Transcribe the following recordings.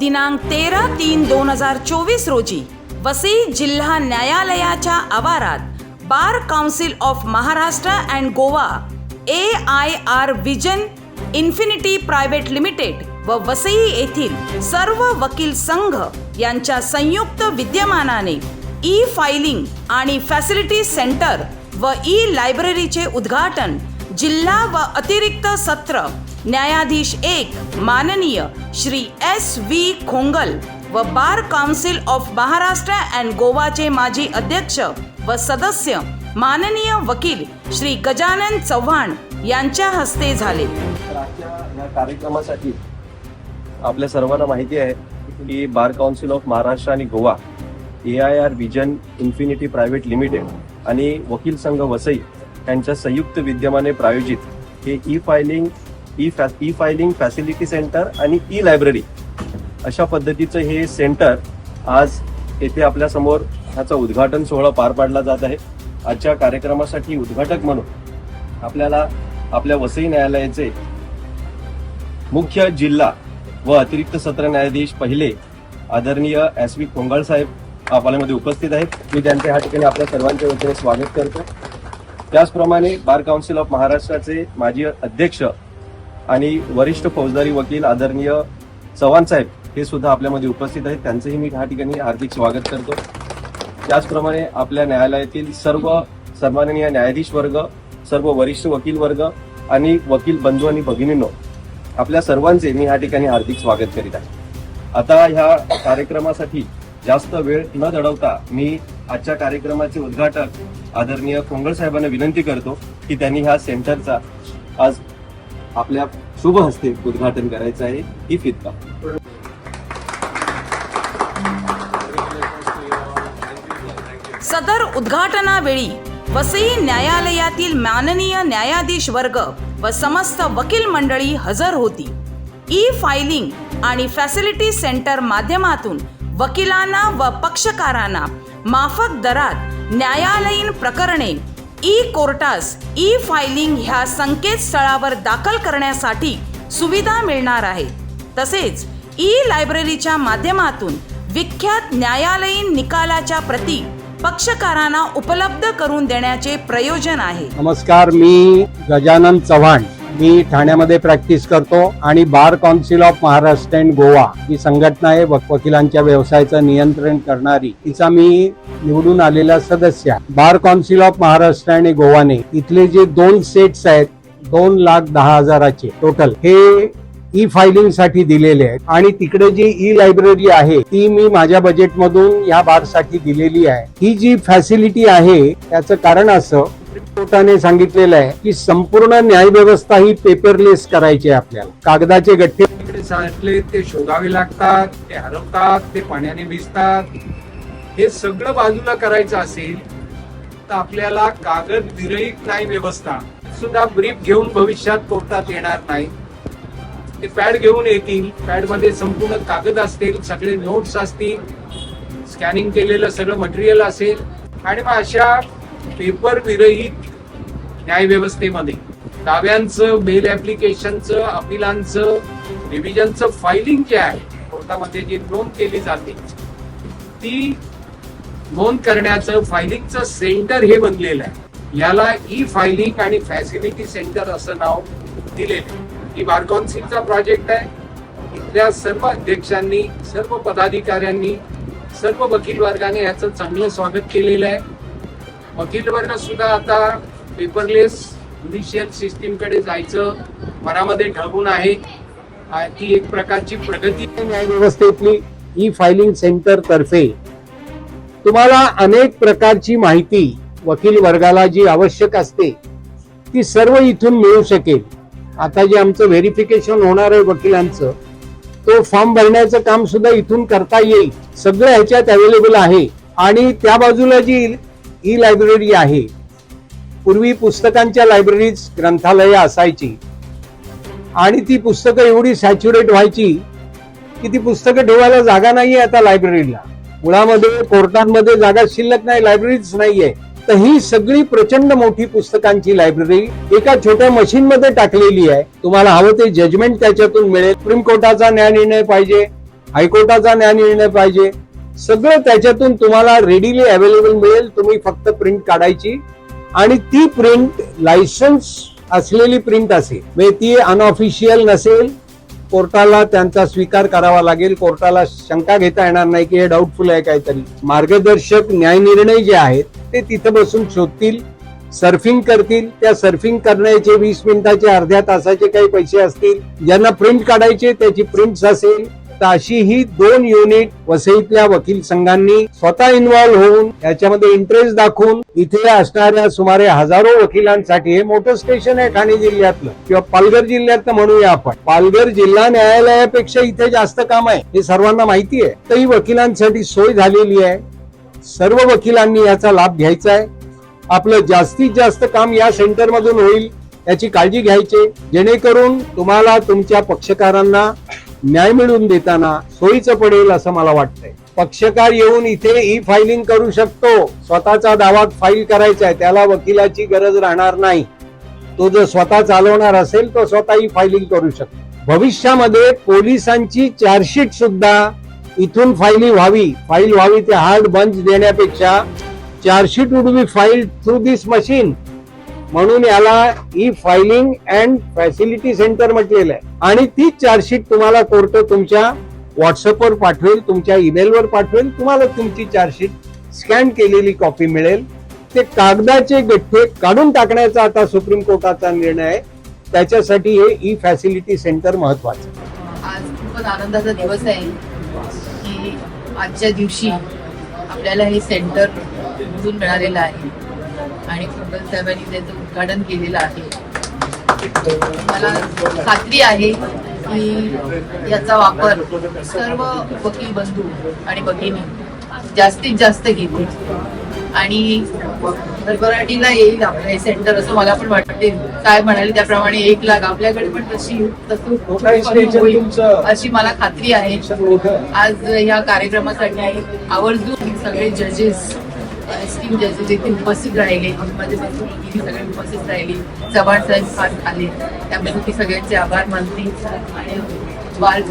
दिनांक तेरा तीन दोन हजार चोवीस रोजी वसई जिल्हा न्यायालयाच्या आवारात bar council of Maharashtra and Goa A I R vision infinity private limited व वसई येथील सर्व वकील संघ यांच्या संयुक्त विद्यमानाने ई फायलिंग आणि फॅसिलिटी सेंटर व ई लायब्ररीचे उद्घाटन जिल्हा व अतिरिक्त सत्र न्यायाधीश एक माननीय श्री एस व्ही खोंगल व bar council of Maharashtra and गोवाचे माजी अध्यक्ष व सदस्य माननीय वकील श्री गजानन चव्हाण यांच्या हस्ते झाले. या कार्यक्रमासाठी आपल्या सर्वांना माहिती आहे की बार काउन्सिल ऑफ महाराष्ट्र आणि Goa A I R vision infinity private limited आणि वकील संघ वसई यांच्या संयुक्त विद्यमाने प्रायोजित हे e filing e फॅ e filing facility centre आणि ई लायब्ररी अशा पद्धतीचं हे सेंटर आज येथे आपल्यासमोर ह्याचा उद्घाटन सोहळा पार पाडला जात आहे. आजच्या कार्यक्रमासाठी उद्घाटक म्हणून आपल्याला आपल्या वसई न्यायालयाचे मुख्य जिल्हा व अतिरिक्त सत्र न्यायाधीश पहिले आदरणीय एस व्ही कोंगाळ साहेब आपल्यामध्ये उपस्थित आहेत. मी त्यांचे ह्या ठिकाणी आपल्या सर्वांच्या वतीने स्वागत करतो त्याचप्रमाणे बार काउन्सिल ऑफ महाराष्ट्राचे माजी अध्यक्ष आणि वरिष्ठ फौजदारी वकील आदरणीय चव्हाण साहेब हे सुद्धा आपल्यामध्ये उपस्थित आहेत. त्यांचंही मी ह्या ठिकाणी हार्दिक स्वागत करतो. त्याचप्रमाणे आपल्या न्यायालयातील सर्व सन्माननीय न्यायाधीश वर्ग सर्व वरिष्ठ वकील वर्ग आणि वकील बंधू आणि भगिनींनो आपल्या सर्वांचे मी ह्या ठिकाणी हार्दिक स्वागत करीत आहे. आता ह्या कार्यक्रमासाठी जास्त वेळ न दडवता मी आजच्या कार्यक्रमाचे उद्घाटक आदरणीय कोंगळ साहेबांना विनंती करतो की त्यांनी ह्या सेंटरचा आज आपल्या शुभ हस्ते उद्घाटन करायचं आहे ही फितका सदर उद्घाटनावेळी वसई न्यायालयातील माननीय न्यायाधीश वर्ग व समस्त वकील मंडळी हजर होती. ई फायलिंग आणि फॅसिलिटी सेंटर माध्यमातून वकिलांना व पक्षकारांना माफक दरात न्यायालयीन प्रकरणे ई कोर्टास ई फायलिंग ह्या संकेतस्थळावर दाखल करण्यासाठी सुविधा मिळणार आहे. तसेच ई लायब्ररीच्या माध्यमातून विख्यात न्यायालयीन निकालाच्या प्रती पक्षकारांना उपलब्ध करून देण्याचे प्रयोजन आहे. नमस्कार मी गजानन चव्हाण. मी ठाण्यामध्ये प्रॅक्टिस करतो आणि bar council of Maharashtra and Goa ही संघटना आहे वकिलांच्या व्यवसायाचं नियंत्रण करणारी. तिचा मी निवडून आलेला सदस्य. बार काउन्सिल ऑफ महाराष्ट्र आणि गोवाने इथले जे दोन सेट्स आहेत दोन लाख दहा हजाराचे टोटल हे ई फायलिंगसाठी दिलेले आहेत. आणि तिकडे जी ई लायब्ररी आहे ती मी माझ्या बजेटमधून या बारसाठी दिलेली आहे. ही जी फॅसिलिटी आहे त्याचं कारण असं कोर्टाने सांगितलेलं आहे की संपूर्ण न्याय व्यवस्था ही पेपरलेस करायची आहे आपल्याला. कागदाचे गठ्ठे साठले ते शोधावे लागतात ते हरवतात ते पाण्याने भिजतात. हे सगळं बाजूला करायचं असेल तर आपल्याला कागद विरहित नाही व्यवस्था. सुद्धा ब्रीफ घेऊन भविष्यात कोर्टात येणार नाही. ते पॅड घेऊन येतील. पॅडमध्ये संपूर्ण कागद असतील सगळे नोट्स असतील. स्कॅनिंग केलेलं सगळं मटेरियल असेल. आणि मग अशा पेपर विरहित न्याय व्यवस्थेमध्ये दाव्यांचं मेल ऍप्लिकेशनचं अपिलांचं रिव्हिजनचं फायलिंग जे आहे कोर्टामध्ये जी नोंद केली जाते ती नोंद करण्याचं फायलिंगचं सेंटर हे बनलेलं आहे. याला ई फायलिंग आणि फॅसिलिटी सेंटर असं नाव दिलेलं आहे. ही बार प्रोजेक्ट आहे. इथल्या सर्व अध्यक्षांनी सर्व पदाधिकाऱ्यांनी सर्व वकील वर्गाने याचं चांगलं स्वागत केलेलं आहे. वकील वर्ग सुद्धा आता पेपरलेस ज्युडिशियल सिस्टीमकडे जायचं मनामध्ये ठरवून आहे. ती एक प्रकारची प्रगती न्याय व्यवस्थेतली ई फायलिंग सेंटर तर्फे. तुम्हाला अनेक प्रकारची माहिती वकील वर्गाला जी आवश्यक असते ती सर्व इथून मिळू शकेल. आता जे आमचं व्हेरिफिकेशन होणार आहे वकिलांचं तो फॉर्म भरण्याचं काम सुद्धा इथून करता येईल. सगळं ह्याच्यात अवेलेबल आहे. आणि त्या बाजूला जी ई लायब्ररी आहे. पूर्वी पुस्तकांच्या लायब्ररीज ग्रंथालय असायची. आणि ती पुस्तकं एवढी सॅच्युरेट व्हायची की ती पुस्तकं ठेवायला जागा नाहीये आता लायब्ररीला. मुळामध्ये कोर्टांमध्ये जागा शिल्लक नाही लायब्ररीच नाहीये. तर ही सगळी प्रचंड मोठी पुस्तकांची लायब्ररी एका छोट्या मशीन मध्ये टाकलेली आहे. तुम्हाला हवं ते जजमेंट त्याच्यातून मिळेल. सुप्रीम कोर्टाचा न्यायनिर्णय पाहिजे हायकोर्टाचा न्यायनिर्णय पाहिजे. सगळं त्याच्यातून तुम्हाला रेडीली अवेलेबल मिळेल. तुम्ही फक्त प्रिंट काढायची. आणि ती प्रिंट लायसन्स असलेली प्रिंट असेल. म्हणजे ती अनऑफिशियल नसेल कोर्टाला त्यांचा स्वीकार करावा लागेल. कोर्टाला शंका घेता येणार नाही की हे डाऊटफुल आहे काहीतरी. मार्गदर्शक न्याय निर्णय जे आहेत ते तिथं बसून शोधतील सर्फिंग करतील. त्या सर्फिंग करण्याचे वीस मिनिटाचे अर्ध्या तासाचे काही पैसे असतील. ज्यांना प्रिंट काढायचे त्याची प्रिंट्स असेल. तर अशी ही दोन युनिट वसईतल्या वकील संघांनी स्वतः इन्व्हॉल्व्ह होऊन याच्यामध्ये इंटरेस्ट दाखवून इथे असणाऱ्या सुमारे हजारो वकिलांसाठी हे मोठं स्टेशन आहे ठाणे जिल्ह्यातलं. किंवा पालघर जिल्ह्यातलं म्हणूया आपण. पालघर जिल्हा न्यायालयापेक्षा इथे जास्त काम आहे हे सर्वांना माहिती आहे. तर ही वकिलांसाठी सोय झालेली आहे. सर्व वकिलांनी याचा लाभ घ्यायचा आहे. आपलं जास्तीत जास्त काम या सेंटरमधून होईल याची काळजी घ्यायची जेणेकरून तुम्हाला तुमच्या पक्षकारांना न्याय मिळवून देताना सोयीचं पडेल असं मला वाटतंय. पक्षकार येऊन इथे ई फायलिंग करू शकतो. स्वतःचा दावा फाईल करायचा आहे. त्याला वकिलाची गरज राहणार नाही. तो जर स्वतः चालवणार असेल तो स्वतः ई फायलिंग करू शकतो. भविष्यामध्ये पोलिसांची चार्जशीट सुद्धा इथून फायली व्हावी. फाईल व्हावी ते हार्ड बंच देण्यापेक्षा chargesheet would be file through this machine म्हणून याला e filing and facility centre म्हटलेलं आहे. आणि तीच चार्जशीट तुम्हाला कोर्ट तुमच्या व्हॉट्सअपवर पाठवेल तुमच्या ईमेलवर पाठवेल तुम्हाला तुमची चार्जशीट स्कॅन केलेली कॉपी मिळेल. ते कागदाचे गठ्ठे काढून टाकण्याचा आता सुप्रीम कोर्टाचा निर्णय आहे. त्याच्यासाठी हे ई फॅसिलिटी सेंटर महत्वाचं आज खूपच आनंदाचा दिवस आहे की आजच्या दिवशी आपल्याला हे सेंटर मिळालेलं आहे. आणि फुटबॉल साहेबांनी त्याचं उद्घाटन केलेलं आहे मला खात्री आहे की याचा वापर सर्व वकील बंधू आणि भगिनी जास्तीत जास्त घेतील. आणि भरभराटीला येईल आपलं हे सेंटर असं मला पण वाटते. काय म्हणाले त्याप्रमाणे एक लाख आपल्याकडे पण तशी तसं अशी मला खात्री आहे. आज ह्या कार्यक्रमासाठी आवर्जून सगळे जजेस इथे उपस्थित राहिले. सगळे उपस्थित राहिली. चव्हाण साहेब खास आले. त्याबद्दल ती सगळ्यांचे आभार मानते. आणि बाल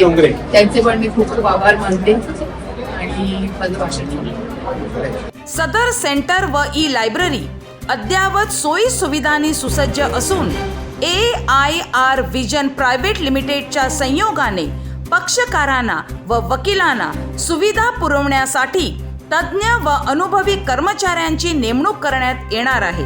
डोंगरे. त्यांचे पण मी खूप खूप आभार मानते. आणि माझं भाषण. ठेवलं सदर सेंटर व ई लायब्ररी अद्ययावत सोयी सुविधांनी सुसज्ज असून A I R vision private लिमिटेडच्या संयोगाने पक्षकारांना व वकिलांना सुविधा पुरवण्यासाठी तज्ज्ञ व अनुभवी कर्मचाऱ्यांची नेमणूक करण्यात येणार आहे.